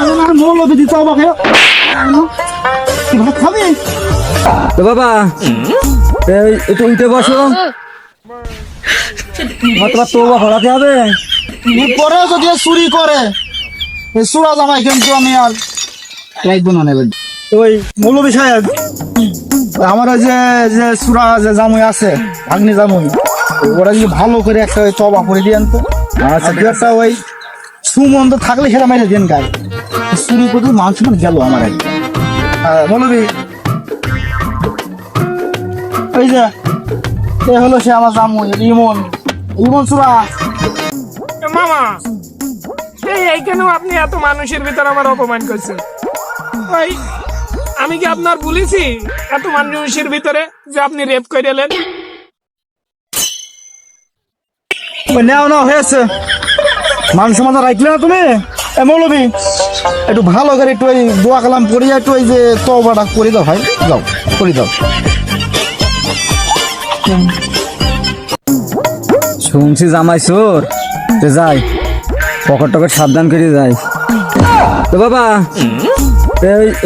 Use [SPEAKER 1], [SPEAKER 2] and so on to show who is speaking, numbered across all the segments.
[SPEAKER 1] আসলে মৌলবি দিতে আমাকে ভাত খাবি?
[SPEAKER 2] তো বাবা একটু উঠে বসো। তোমার তো ভরাতে হবে।
[SPEAKER 1] পরে যদি চুরি করে চুরা জামাই কিন্তু আমি আর রাখব না নেবেন ওই মৌলবী সাহেব। আমার ওই যে যে চূড়া যে জামুই আছে ভাগ্নি জামুই ওরা যদি ভালো করে একটা ওই তবা করে দিয়েন তো আচ্ছা ওই সুমন্ত থাকলে সেটা মেরে দেন গায়ে। চুরি করে মাংস গেল আমার একদম হ্যাঁ, মৌলবী ওই যে এ হলো সে আমার জামুই ইমন ইমন চূড়া
[SPEAKER 3] মামা এই এইখানেও আপনি এত মানুষের ভিতর আমার অপমান করছেন? ওই আমি কি আপনার বলেছি এত মানুষের ভিতরে যে আপনি রেপ করে এলেন
[SPEAKER 1] নেও না হয়েছে। মান সমাজ রাখলে না তুমি? এ একটু ভালো করে একটু ওই দোয়া কালাম করিয়া একটু ওই যে তবাটা করে দাও ভাই। যাও, করে দাও।
[SPEAKER 2] শুনছি জামাই সোর যাই। পকেট টকেট সাবধান করে যাই। তো বাবা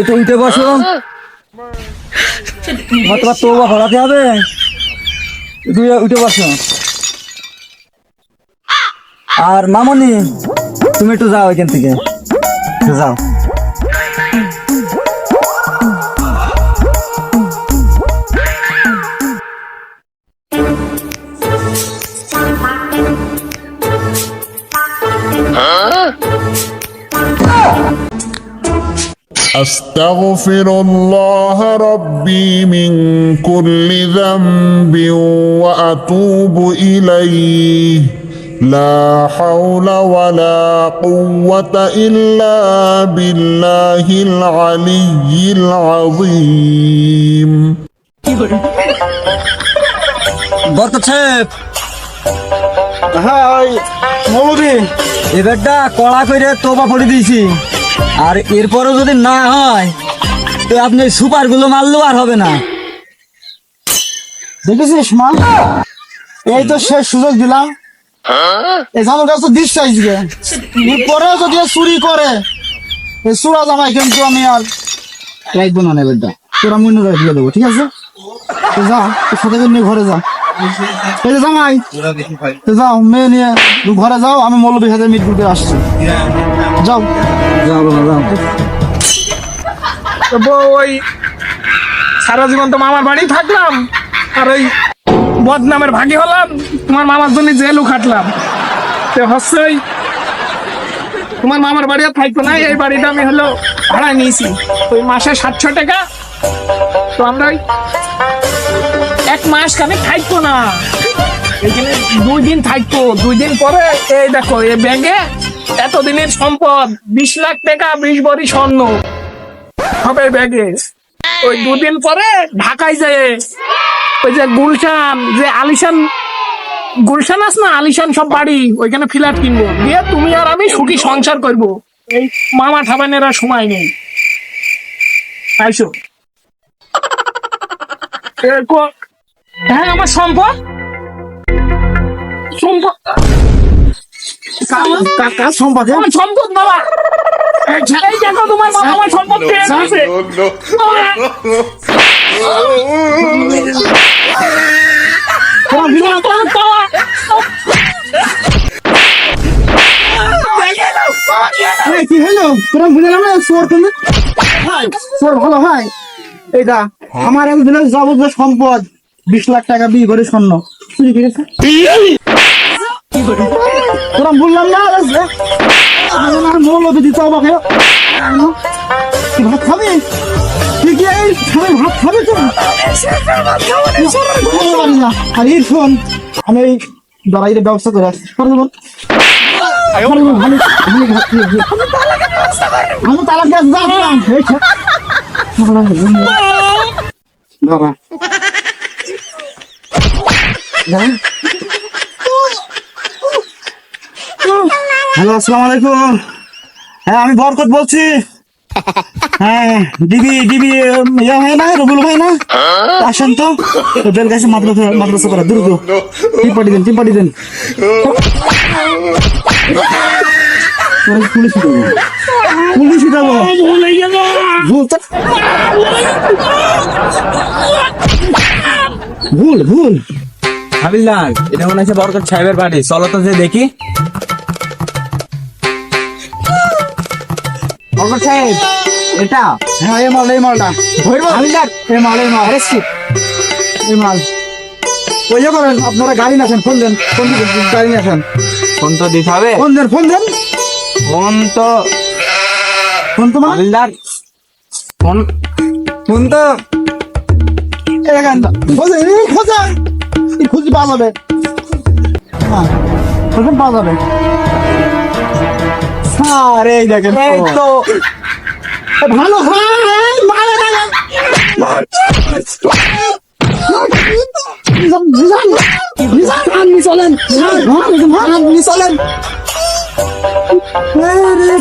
[SPEAKER 2] একটু উঠে বসো। তোমার তো ভরাতে হবে। একটু উঠে বসো। আর মামনি তুমি একটু যাও এখান থেকে একটু যাও
[SPEAKER 4] أستغفر الله ربي من كل ذنب وأتوب إليه لا حول ولا قوة إلا بالله العلي العظيم.
[SPEAKER 2] বরকত সাহেব
[SPEAKER 1] হাই মৌলবি
[SPEAKER 2] এবারটা কড়া করে তোপা পড়ে দিয়েছি। আর এরপরও যদি না হয় তো আপনি সুপারগুলো মারলেও আর হবে না।
[SPEAKER 1] দেখেছিস মা? এই তো শেষ সুযোগ দিলাম। এই কাছে দিস চাইছে পরে যদি চুরি করে এই চূড়া জামাই কিন্তু আমি আর রাখব না নেবেনটা তোরা মনে রাখিয়ে দেবো ঠিক আছে? যা তোর সাথে নিয়ে ঘরে যা। এই যে জামাই যাও মেয়ে নিয়ে তুমি ঘরে যাও আমি মৌলবীর সাথে মিট করতে আসছি। যাও।
[SPEAKER 2] যাও যাও
[SPEAKER 3] ওই সারা জীবন তো মামার বাড়ি থাকলাম আর ওই বদনামের ভাগি হলাম, তোমার মামার জন্য জেলও খাটলাম। তো হচ্ছে তোমার মামার বাড়ি আর থাকতো না এই বাড়িটা আমি হলো ভাড়া নিয়েছি। ওই মাসে সাতশো টাকা। তো আমরা ওই এক মাস কানে থাকতো না। এখানে দুই দিন থাকতো দুই দিন পরে, এই দেখো, এই ব্যাগে এতদিনের সম্পদ, বিশ লাখ টাকা বিশ বড়ি স্বর্ণ। হবে ব্যাগে। ওই দুদিন পরে ঢাকায় যায় ওই যে গুলশান যে আলিশান গুলশান আস না আলিশান সব বাড়ি ওইখানে ফ্ল্যাট কিনবো দিয়ে তুমি আর আমি সুখী সংসার করব এই মামা ঠাবানের আর সময় নেই আইসো হ্যাঁ আমার সম্পদ সম্পদ
[SPEAKER 1] কাকা সম্পাদে
[SPEAKER 3] আমার সম্পদ বাবা এই ছেলেই দেখো তোমার আমার সম্পদ পেয়ে গেছে
[SPEAKER 1] কি হলো তোরা না ভালো ভাই এইটা আমার একদিনের যাবতীয় সম্পদ বিশ লাখ টাকা বিয়ে করে স্বর্ণ চুরি করেছে তোরা বললাম না মৌলবি দিতে ভাত খাবি আমি দাঁড়াইতে ব্যবস্থা করে আসছি হ্যালো আসসালামু আলাইকুম হ্যাঁ আমি বরকত বলছি। হ্যাঁ দিবি দিবি ইয়া না রবুল ভাই না? আসেন তো। বেল গাছে মাদ্রাসা মাদ্রাসা করা দ্রুত। টিপ পাঠিয়ে দেন টিপ পাঠিয়ে দেন। পুলিশ দেবো পুলিশ দেবো
[SPEAKER 3] ভুল
[SPEAKER 1] ভুল ভুল।
[SPEAKER 5] হাবিলদার এটা মনে হচ্ছে বরকত সাহেবের বাড়ি। চলো তো যে দেখি। বরকত সাহেব। এটা?
[SPEAKER 1] হ্যাঁ এই মাল এই মালটা। ধরবো
[SPEAKER 5] হাবিলদার
[SPEAKER 1] এই মাল এই মাল। এই মাল। ওই যে করেন আপনারা গাড়ি নেছেন ফোন দেন। ফোন গাড়ি নেছেন।
[SPEAKER 5] ফোন তো দিতে হবে।
[SPEAKER 1] ফোন দেন ফোন দেন।
[SPEAKER 5] ফোন তো
[SPEAKER 1] ফোন তো
[SPEAKER 5] হাবিলদার ফোন ফোন তো
[SPEAKER 1] খোঁজে খোঁজা খুঁজি পাওয়া যাবে। হ্যাঁ খোঁজেন পাওয়া যাবে। এই দেখেন
[SPEAKER 5] এই তো
[SPEAKER 1] ভালো হ্যাঁ মারে আপনি চলেন আপনি চলেন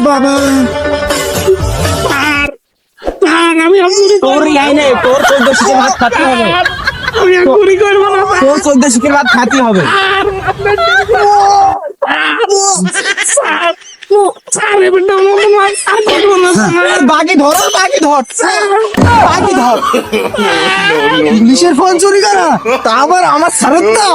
[SPEAKER 1] বাবা।
[SPEAKER 3] আমি
[SPEAKER 5] তোর ইয়াই নেই তোর চোদ্দ শিখের ভাত খাতে হবে। তোর চোদ্দ শিখের ভাত খাতে হবে।
[SPEAKER 1] বাকি ধর বাকি ধর। বাকি ধর। পুলিশের ফোন চুরি করা তা আবার আমার সারত্তা